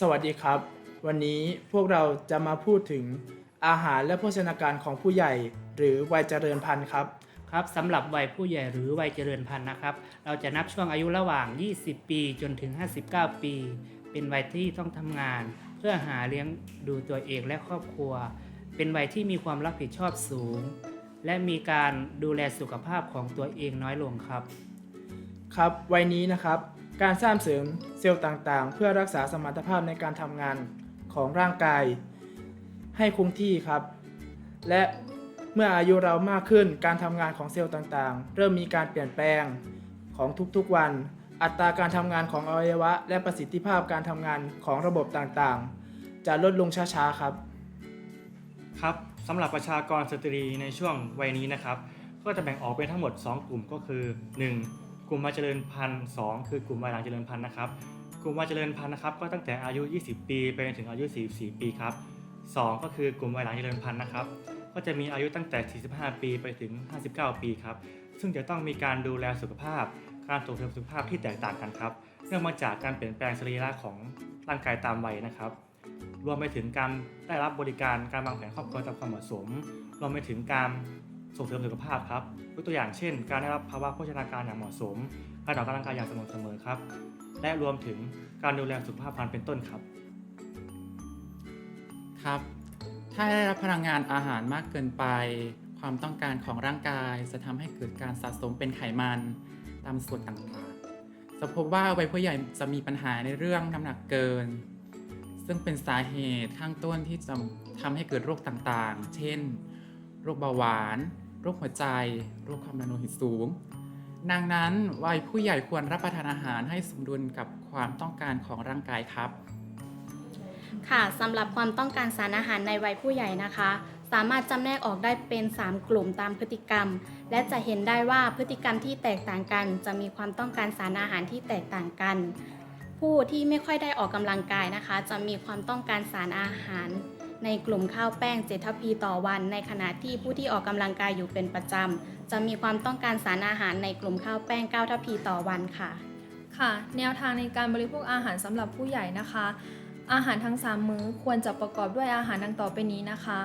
สวัสดีครับ วันนี้พวกเราจะมาพูดถึงอาหารและโภชนาการของผู้ใหญ่ หรือวัยเจริญพันธุ์ครับครับสำหรับวัยผู้ใหญ่หรือวัยเจริญพันธุ์นะครับ เราจะนับช่วงอายุระหว่าง 20 ปีจนถึง 59 ปี เป็นวัยที่ต้องทำงาน เพื่อหาเลี้ยงดูตัวเองและครอบครัว เป็นวัยที่มีความรับผิดชอบสูง และมีการดูแลสุขภาพของตัวเองน้อยลงครับ ครับวัยนี้นะครับ การสร้างเสริมเซลล์ต่างๆ เพื่อรักษาสมรรถภาพในการทำงานของร่างกาย ให้คงที่ครับ และเมื่ออายุเรามากขึ้นการทำงานของเซลล์ต่างๆ เริ่มมีการเปลี่ยนแปลงของทุกๆวัน อัตราการทำงานของอวัยวะ และประสิทธิภาพการทำงานของระบบต่างๆ จะลดลงช้าๆครับ ครับสำหรับประชากรสตรีในช่วงวัยนี้นะครับ ก็จะแบ่งออกเป็นทั้งหมด 2 กลุ่มก็คือ 1. กลุ่มวัยเจริญพันธุ์2คือกลุ่มวัยหลังเจริญพันธุ์นะครับ กลุ่มวัยเจริญพันธุ์นะครับ ก็ตั้งแต่อายุ 20 ปีไปจนถึงอายุ 44 ปีครับ 2 ก็คือกลุ่มวัยหลังเจริญพันธุ์นะครับ ก็จะมีอายุตั้งแต่ 45 ปีไปถึง 59 ปีครับ ซึ่งจะต้องมีการดูแลสุขภาพ การส่งเสริมสุขภาพที่แตกต่างกันครับ เนื่องมาจากการเปลี่ยนแปลงสรีระของร่างกายตามวัยนะครับ รวมไปถึงการได้รับบริการการวางแผนครอบครัวตามความเหมาะสม รวมไปถึงการ ส่งเสริมสุขภาพครับยกตัวอย่างเช่น การได้รับภาวะโภชนาการอย่างเหมาะสม การออกกำลังกายอย่างสม่ำเสมอครับ และรวมถึงการดูแลสุขภาพพันเป็นต้นครับ ครับ ถ้าได้รับพลังงานอาหารมากเกินไป ความต้องการของร่างกายจะทำให้เกิดการสะสมเป็นไขมันตามส่วนต่างๆ จะพบว่าวัยผู้ใหญ่จะมีปัญหาในเรื่องน้ำหนักเกิน ซึ่งเป็นสาเหตุข้างต้นที่จะทำให้เกิดโรคต่างๆ เช่น โรคเบาหวาน โรคหัวใจ โรคความดันโลหิตสูง ดังนั้นวัยผู้ใหญ่ควรรับประทานอาหารให้สมดุลกับความต้องการของร่างกายครับ ค่ะสำหรับความต้องการสารอาหารในวัยผู้ใหญ่นะคะ สามารถจำแนกออกได้เป็น 3 กลุ่มตามพฤติกรรม และจะเห็นได้ว่าพฤติกรรมที่แตกต่างกัน จะมีความต้องการสารอาหารที่แตกต่างกัน ผู้ที่ไม่ค่อยได้ออกกำลังกายนะคะ จะมีความต้องการสารอาหาร ในกลุ่มข้าวแป้ง 7 ทัพพีต่อวัน ในขณะที่ผู้ที่ออกกำลังกายอยู่เป็นประจำ จะมีความต้องการสารอาหารในกลุ่มข้าวแป้ง 9 ทัพพีต่อวันค่ะ ค่ะ แนวทางในการบริโภคอาหารสำหรับผู้ใหญ่นะคะ อาหารทั้ง 3 มื้อควรจะประกอบด้วยอาหารดังต่อไปนี้นะคะ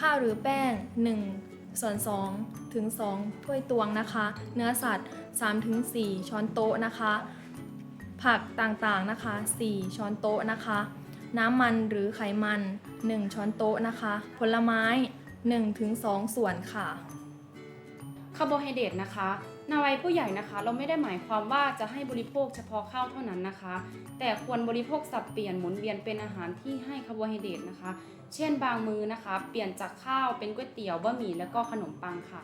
ข้าวหรือแป้ง 1 ส่วน 2 ถึง 2 ถ้วยตวงนะคะ เนื้อสัตว์ 3 ถึง 4 ช้อนโต๊ะนะคะ ผักต่างๆนะคะ 4 ช้อนโต๊ะนะคะ น้ำมันหรือไขมัน 1 ช้อนโต๊ะนะคะ ผลไม้1ถึง2ส่วนค่ะ คาร์โบไฮเดรตนะคะในวัยผู้ใหญ่นะคะ เราไม่ได้หมายความว่าจะให้บริโภคเฉพาะข้าวเท่านั้นนะคะ แต่ควรบริโภคสับเปลี่ยนหมุนเวียนเป็นอาหารที่ให้คาร์โบไฮเดรตนะคะ เช่นบางมื้อนะคะ เปลี่ยนจากข้าวเป็นก๋วยเตี๋ยวบะหมี่แล้วก็ขนมปังค่ะ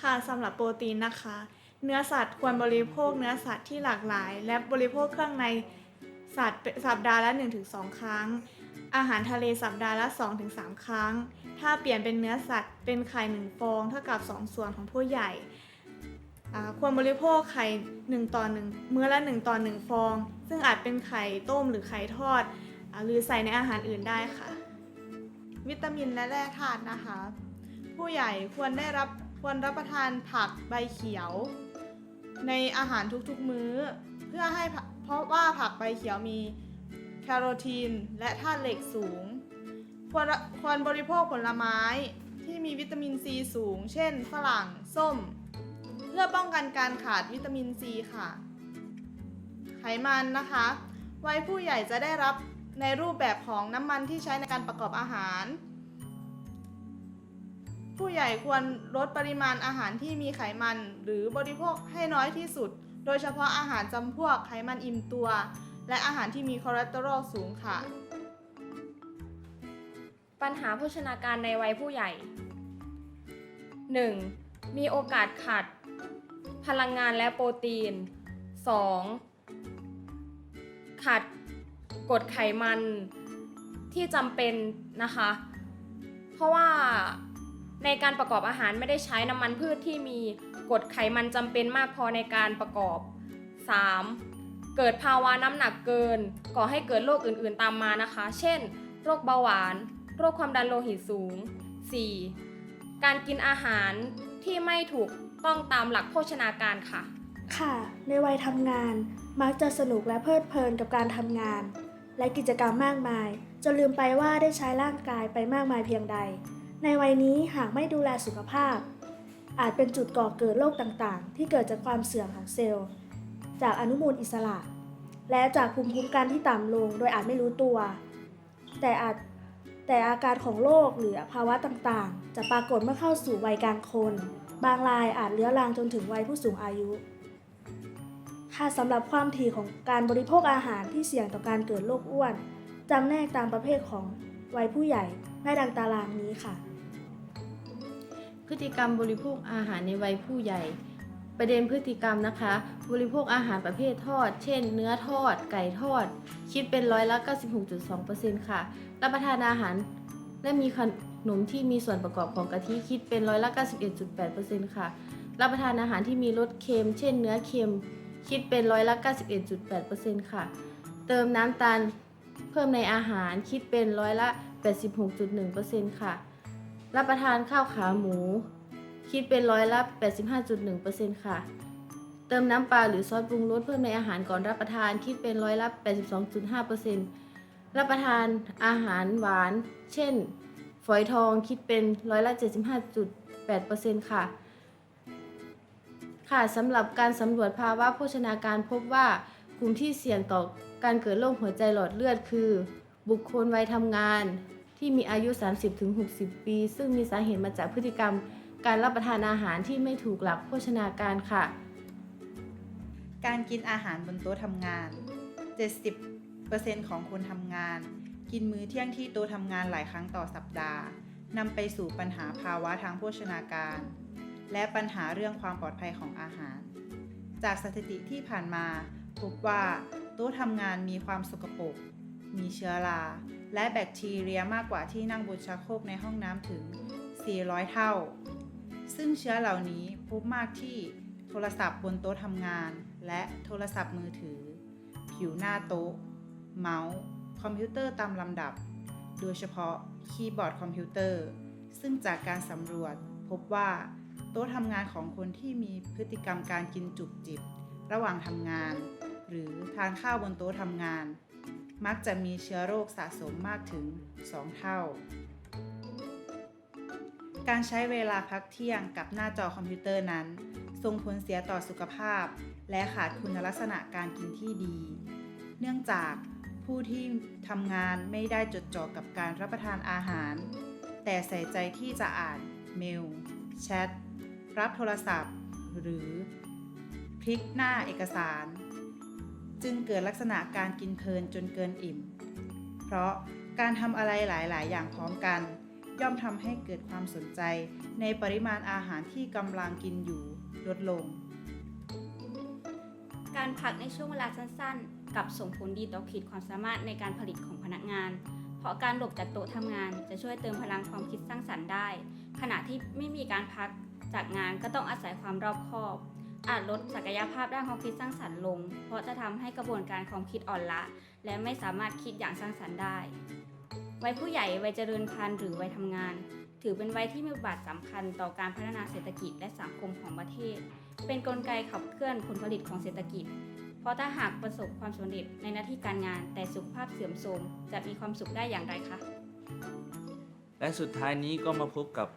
ค่ะสำหรับโปรตีนนะคะ เนื้อสัตว์ควรบริโภคเนื้อสัตว์ที่หลากหลาย และบริโภคเครื่องใน สัตว์สัปดาห์ละ 1-2 ครั้ง อาหารทะเลสัปดาห์ละ 2-3 ครั้ง ถ้าเปลี่ยนเป็นเนื้อสัตว์เป็นไข่1ฟองเท่ากับ 2 ส่วนของผู้ใหญ่อ่าควรบริโภคไข่1ต่อ1มื้อละ 1ต่อ1ฟอง ซึ่งอาจเป็นไข่ต้มหรือไข่ทอดอหรือใส่ในอาหารอื่นได้ค่ะ วิตามินและแร่ธาตุนะคะ ผู้ใหญ่ควรได้รับควรรับประทานผักใบเขียว ในอาหารทุกๆมื้อ พื่อให้เพราะว่าผักใบเขียวมีแคโรทีน และธาตุเหล็กสูง ควรควรบริโภคผลไม้ที่มีวิตามินซีสูง เช่น ฝรั่ง ส้ม เพื่อป้องกันการขาดวิตามินซีค่ะ ไขมันนะคะ วัยผู้ใหญ่จะได้รับในรูปแบบของน้ำมันที่ใช้ในการประกอบอาหาร ผู้ใหญ่ควรลดปริมาณอาหารที่มีไขมัน หรือบริโภคให้น้อยที่สุด โดยเฉพาะอาหารจำพวกไขมันอิ่มตัว และอาหารที่มีคอเลสเตอรอลสูงค่ะ ปัญหาโภชนาการในวัยผู้ใหญ่ 1. มีโอกาสขาดพลังงานและโปรตีน 2. ขาดกรดไขมันที่จำเป็นนะคะ เพราะว่า ในการประกอบอาหารไม่ได้ใช้น้ำมันพืชที่มีกรดไขมันจำเป็นมากพอในการประกอบ 3. เกิดภาวะน้ำหนักเกิน ก่อให้เกิดโรคอื่นๆตามมานะคะ เช่น โรคเบาหวาน โรคความดันโลหิตสูง 4. การกินอาหารที่ไม่ถูกต้องตามหลักโภชนาการค่ะ ค่ะ ในวัยทำงานมักจะสนุกและเพลิดเพลินกับการทำงาน และกิจกรรมมากมาย จนลืมไปว่าได้ใช้ร่างกายไปมากมายเพียงใด ในวัยนี้หากไม่ดูแลสุขภาพ อาจเป็นจุดก่อเกิดโรคต่างๆ ที่เกิดจากความเสื่อมของเซลล์ จากอนุมูลอิสระ และจากภูมิคุ้มกันที่ต่ำลงโดยอาจไม่รู้ตัว แต่อาจแต่อาการของโรคหรือภาวะต่างๆ จะปรากฏเมื่อเข้าสู่วัยกลางคน บางรายอาจเลื้อรังจนถึงวัยผู้สูงอายุค่ะสำหรับความถี่ของการบริโภคอาหารที่เสี่ยงต่อการเกิดโรคอ้วนจำแนกตามประเภทของวัยผู้ใหญ่ได้ดังตารางนี้ค่ะ พฤติกรรมบริโภคอาหารในวัยผู้ใหญ่ ประเด็นพฤติกรรมนะคะ บริโภคอาหารประเภททอด เช่น เนื้อทอด ไก่ทอด คิดเป็นร้อยละ96.2%ค่ะ รับประทานอาหารและมีขนมที่มีส่วนประกอบของกะทิคิดเป็นร้อยละ91.8%ค่ะ รับประทานอาหารที่มีรสเค็ม เช่น เนื้อเค็ม คิดเป็นร้อยละ91.8%ค่ะ เติมน้ำตาลเพิ่มในอาหารคิดเป็นร้อยละ86.1%ค่ะ รับประทานข้าวขาหมู คิดเป็นร้อยละ 85.1%ค่ะ เติมน้ำปลาหรือซอสปรุงรสเพิ่มในอาหารก่อนรับประทาน คิดเป็นร้อยละ 82.5%รับประทานอาหารหวาน เช่น ฝอยทองคิดเป็นร้อยละ 75.8%ค่ะ ค่ะสำหรับการสำรวจภาวะโภชนาการพบว่ากลุ่มที่เสี่ยงต่อการเกิดโรคหัวใจหลอดเลือดคือ บุคคลวัยทำงาน ที่มีอายุ 30-60 ปี ซึ่งมีสาเหตุมาจากพฤติกรรมการรับประทานอาหารที่ไม่ถูกหลักโภชนาการค่ะ การกินอาหารบนโต๊ะทำงาน 70%ของคนทำงาน กินมื้อเที่ยงที่โต๊ะทำงานหลายครั้งต่อสัปดาห์นำไปสู่ปัญหาภาวะทางโภชนาการ และปัญหาเรื่องความปลอดภัยของอาหาร จากสถิติที่ผ่านมาพบว่า โต๊ะทำงานมีความสกปรกมีเชื้อรา และแบคทีเรียมากกว่าที่นั่งบนชักโครกในห้องน้ำถึง 400 เท่า ซึ่งเชื้อเหล่านี้พบมากที่โทรศัพท์บนโต๊ะทำงาน และโทรศัพท์มือถือ ผิวหน้าโต๊ะ เมาส์ คอมพิวเตอร์ตามลำดับ โดยเฉพาะคีย์บอร์ดคอมพิวเตอร์ ซึ่งจากการสำรวจพบว่าโต๊ะทำงานของคนที่มีพฤติกรรมการกินจุบจิบ ระหว่างทำงาน หรือทานข้าวบนโต๊ะทำงาน มักจะมีเชื้อโรคสะสมมากถึง 2 เท่า การใช้เวลาพักเที่ยงกับหน้าจอคอมพิวเตอร์นั้น ส่งผลเสียต่อสุขภาพ และขาดคุณลักษณะการกินที่ดี เนื่องจากผู้ที่ทำงานไม่ได้จดจ่อกับการรับประทานอาหาร แต่ใส่ใจที่จะอ่านเมล แชท รับโทรศัพท์ หรือพลิกหน้าเอกสาร จึงเกิดลักษณะการกินเพลินจนเกินอิ่ม เพราะการทำอะไรหลาย ๆ อย่างพร้อมกัน ย่อมทำให้เกิดความสนใจในปริมาณอาหารที่กำลังกินอยู่ลดลง การพักในช่วงเวลาสั้น ๆ กับส่งผลดีต่อขีดความสามารถในการผลิตของพนักงาน เพราะการหลบจากโต๊ะทำงานจะช่วยเติมพลังความคิดสร้างสรรค์ได้ ขณะที่ไม่มีการพักจากงานก็ต้องอาศัยความรอบคอบ อาจลดศักยภาพด้านความคิดสร้างสรรค์ลง เพราะจะทำให้กระบวนการความคิดอ่อนละ และไม่สามารถคิดอย่างสร้างสรรค์ได้ วัยผู้ใหญ่ วัยเจริญพันธุ์หรือวัยทำงาน ถือเป็นวัยที่มีบทบาทสำคัญต่อการพัฒนาเศรษฐกิจและสังคมของประเทศ เป็นกลไกขับเคลื่อนผลผลิตของเศรษฐกิจ เพราะถ้าหากประสบความสำเร็จในหน้าที่การงาน แต่สุขภาพเสื่อมโทรมจะมีความสุขได้อย่างไรคะ และสุดท้ายนี้ก็มาพบกับ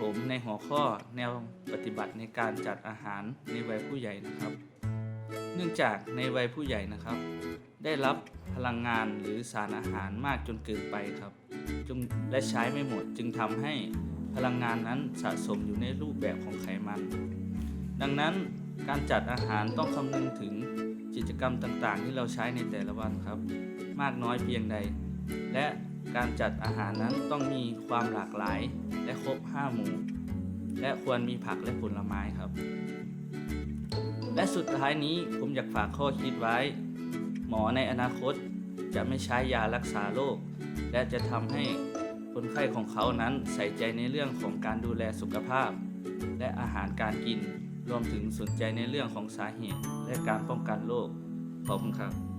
ผมในหัวข้อแนวปฏิบัติในการจัดอาหารในวัยผู้ใหญ่นะครับ เนื่องจากในวัยผู้ใหญ่นะครับ ได้รับพลังงานหรือสารอาหารมากจนเกินไปครับจนและใช้ไม่หมดจึงทำให้พลังงานนั้นสะสมอยู่ในรูปแบบของไขมัน ดังนั้นการจัดอาหารต้องคำนึงถึงกิจกรรมต่างๆ ที่เราใช้ในแต่ละวันครับ มากน้อยเพียงใด และ การจัดอาหารนั้นต้องมีความหลากหลายและครบ 5 หมู่ และควรมีผักและผลไม้ครับ และสุดท้ายนี้ผมอยากฝากข้อคิดไว้ หมอในอนาคตจะไม่ใช้ยารักษาโรคและจะทำให้คนไข้ของเขานั้นใส่ใจในเรื่องของการดูแลสุขภาพ และอาหารการกิน รวมถึงสนใจในเรื่องของสาเหตุ และการป้องกันโรคขอบคุณครับ